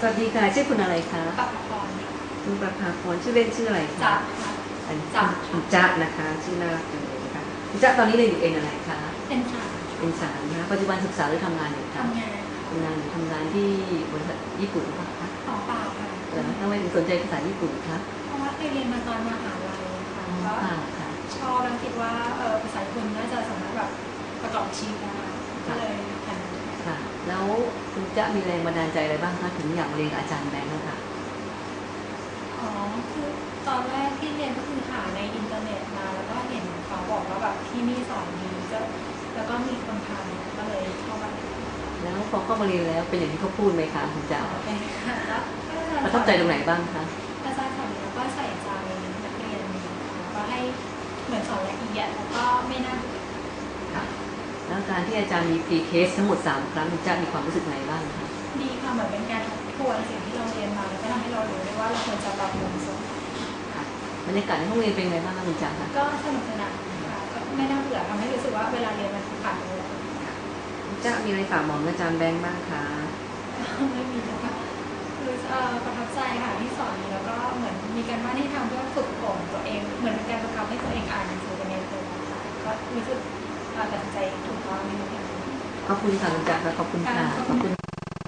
สวัสดีค่ะชื่อคุณอะไรคะปักพรค่ะคุณประภาพรชื่อเล่นชื่ออะไรจัคะบค่ะอันจ๊ะคุณจ๊ะนะคะชื่อน่ารักจังเลยนะคะคุณจ๊ะตอนนี้เรียนอยู่เองอะไรคะเป็นสาวเป็นสามนะคะปัจจุบันศึกษาหรือทำงานอยู่คะทำงานทำงานทำงานที่บริษัทญี่ปุ่นหรือเปล่าคะของเปล่าค่ะเออทำไมถึงสนใจภาษาญี่ปุ่นคะเพราะว่าเคยเรียนมาตอนมหาลัยค่ะอ๋อก็ค่ะค่ะชอบแล้วคิดว่าเออภาษาญี่ปุ่นน่าจะสามารถแบบประกอบชีวิตได้ก็เลยหันมาค่ะ แล้วคุณจ๊ะมีแรงบันดาลใจอะไรบ้างคะถึงอยากเรียนกับอาจารย์แบงค์นะคะอ๋อคือตอนแรกที่เรียนก็คือหาในอินเทอร์เน็ตมาแล้วก็เห็นเขาบอกว่าแบบที่นี่สอนดีก็แล้วก็มีคนทำก็เลยเข้ามาแล้วพอเข้ามาเรียนแล้วเป็นอย่างที่เขาพูดไหมคะคุณจ๊ะเป็นค่ะแล้วก็ประทับใจตรงไหนบ้างคะอาจารย์สอนแล้วก็ใส่ใจนักเรียนแล้วก็ให้เหมือนสอนละเอียดแล้วก็ไม่น่าเบื่อค่ะ แล้วการที่อาจารย์มีฟรีเคสทั้งหมด 3 ครั้งคุณจ๊ะมีความรู้สึกไงบ้างคะดีค่ะเหมือนเป็นการทบทวนสิ่งที่เราเรียนมาแล้วก็ทำให้เรารู้ได้ว่าเราควรจะปรับปรุงส่วนไหนค่ะบรรยากาศในห้องเรียนเป็นไงบ้างคะคุณจ๊ะคะก็สนุกสนานค่ะก็ไม่น่าเบื่อทำให้รู้สึกว่าเวลาเรียนมันผ่านไปแล้วคุณจ๊ะมีอะไรฝากบอกอาจารย์แบงค์บ้างคะไม่มีนะคะคือเอ่อประทับใจค่ะที่สอนแล้วก็เหมือนมีการบ้านให้ทำเพื่อฝึกฝนตัวเอง เหมือนเป็นการบังคับให้ตัวเองอ่านหนังสือไปในตัวค่ะก็รู้สึก เอ่อตัดใจถูกต้องในทุกอย่างขอบคุณค่ะลุงจ๊ะค่ะขอบคุณค่ะขอบคุณ